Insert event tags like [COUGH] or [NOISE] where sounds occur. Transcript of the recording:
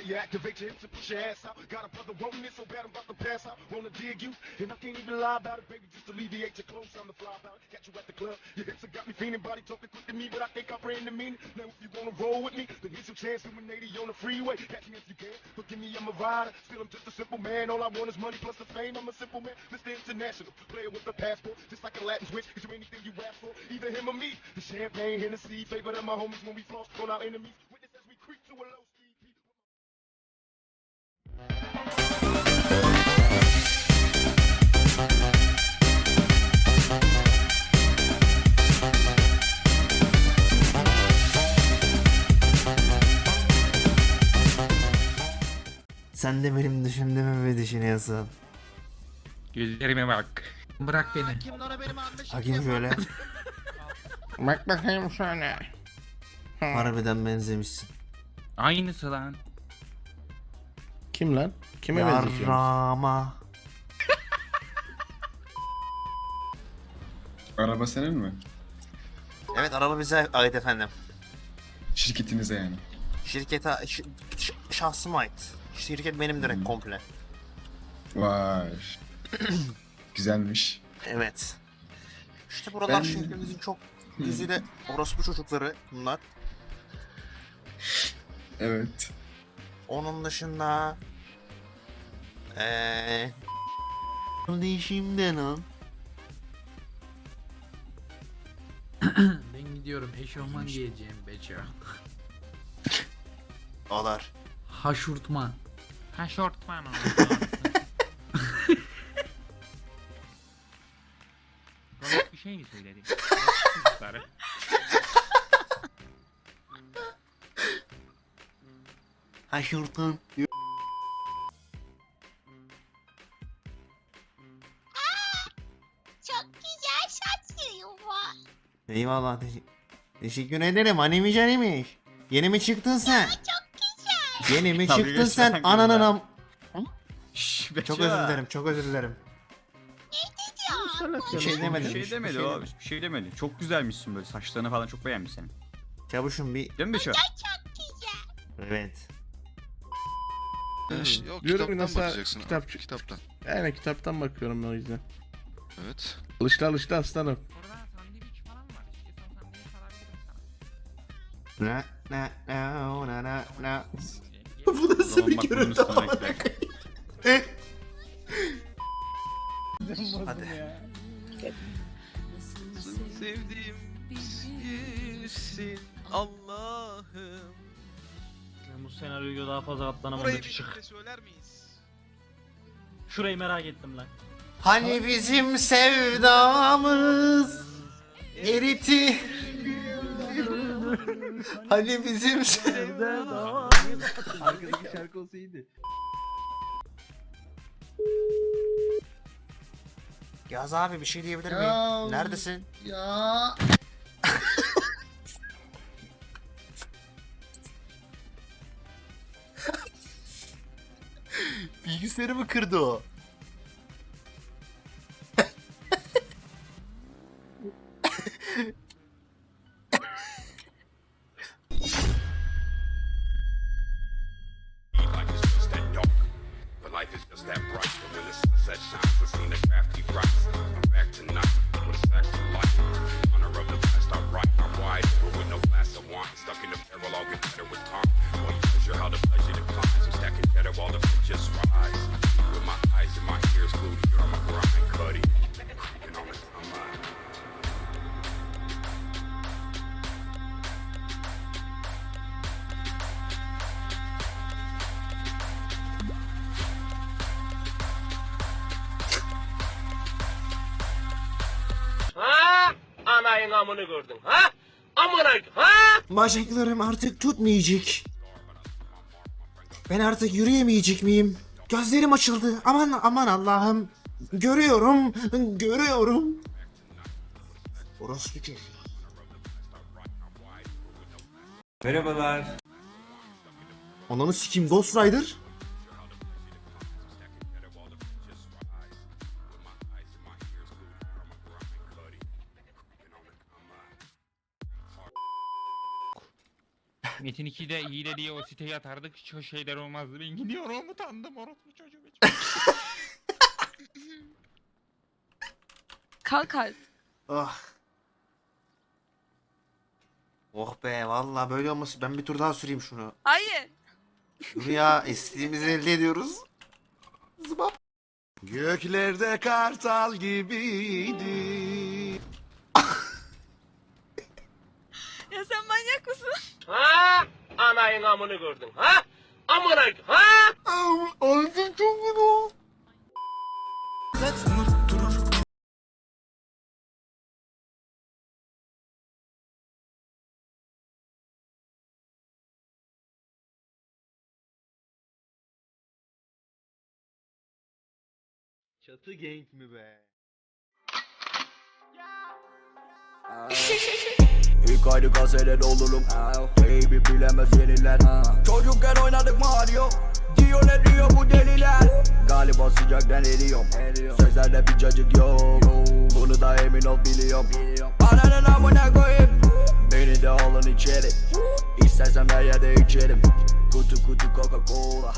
you hips and push your ass out. Got a brother wanting it so bad I'm about to pass out. Wanna dig you, and I can't even lie about it, baby. Just alleviate your clothes, I'm the fly about it. Catch you at the club, your hips have got me feeling, body talking quick to me, but I can't comprehend the meaning. Now if you wanna roll with me, then here's your chance to 180 on the freeway. Catch me if you can, forgive me, I'm a rider. Still I'm just a simple man, all I want is money plus the fame. I'm a simple man, Mr. International, player with the passport, just like a Latin switch. Is there anything you ask for? Either him or me. The champagne, Hennessy, favorite of my homies when we floss on our enemies. Sen de benim düşündüğümü mü düşünüyorsun? Gözlerime bak. Bırak beni. Bakayım şöyle. [LAUGHS] Bak bakayım şöyle. Harbiden benzemişsin. Aynısı lan. Kim lan? Kime benziyorsun? Yarrama. Araba senin mi? Evet araba bize ait efendim. Şirketinize yani. Şirkete şahsıma ait. Şirket benim direkt komple. Vay. [CLEARS THROAT] Güzelmiş. Evet. İşte buralar Ben- şehrimizin çok güzide orospu çocukları bunlar. Evet. Onun dışında... Eee... Değişimden al. [CLEARS THROAT] Ben gidiyorum eşofman giyeceğim Beço. Olar. Haşurtman. Ha şortman Robot bir şey mi söyledi? Çocukları. Haşurtun. Çok güzel saçlıyım var. Eyvallah. te- teşekkür ederim. Animeş animeş. Yeni mi çıktın sen? Çok. Yeni mi Tabii çıktın sen? geçen Ananın günler. am... Şşş Çok özür dilerim. Çok özür dilerim. Bir şey Bir demedim. şey demedi bir o. demedim. Bir şey demedi. Çok güzelmişsin böyle. Saçlarını falan çok beğenmiş senin. Çavuşum bir... Değil mi güzel. Evet. Ee, Yok Diyorum ki kitaptan nasıl bakacaksın. kitap- Kitaptan. Yani kitaptan bakıyorum o yüzden. Evet. Alıştı alıştı aslanım. Orada sandviç falan var. İstiyorsan sandviç alabilirim sana. Na na na na na na. Bu nasıl bir görüntü Hadi. Sevdiğim birsin Allah'ım. Ben bu senaryoyu daha fazla katlanamadım. Burayı bir söyler miyiz? Şurayı merak ettim lan. Hani bizim sevdamız eriti. [LAUGHS] hani bizim sevdamız. Arkadaki şarkı olsa iyiydi. Yaz abi bir şey diyebilir miyim? Neredesin? Ya. [LAUGHS] Bilgisayarımı kırdı o. Amını gördün ha? Amına ha? Bacaklarım artık tutmayacak. Ben artık yürüyemeyecek miyim? Gözlerim açıldı. Aman aman Allah'ım. Görüyorum. Görüyorum. Orospu çocuğu. Merhabalar. Ananı sikeyim Ghost Rider. Metin 2'de hile diye o siteye atardık. Hiç o şeyler olmazdı. Ben gidiyorum utandım orospu çocuğu. Kalk artık. Oh. Oh be vallahi böyle olması. Ben bir tur daha süreyim şunu. Hayır. Dur ya istediğimizi elde ediyoruz. Zıbap. Göklerde kartal gibiydi. Ya sen manyak mısın? Ha? Anayın amını gördün. Ha? Amına ha? Ağzım çok kötü. Çatı gang mi be? [LAUGHS] İlk aylık kasele olurum. Baby bilemez yeniler. Çocukken oynadık Mario? Diyor ne diyor bu deliler? Galiba sıcaktan eriyorum. Sözlerde bir cacık yok. Bunu da emin ol biliyorum. Ananın amına koyayım? Beni de alın içeri. İstersem her yerde içerim. Kutu kutu Coca Cola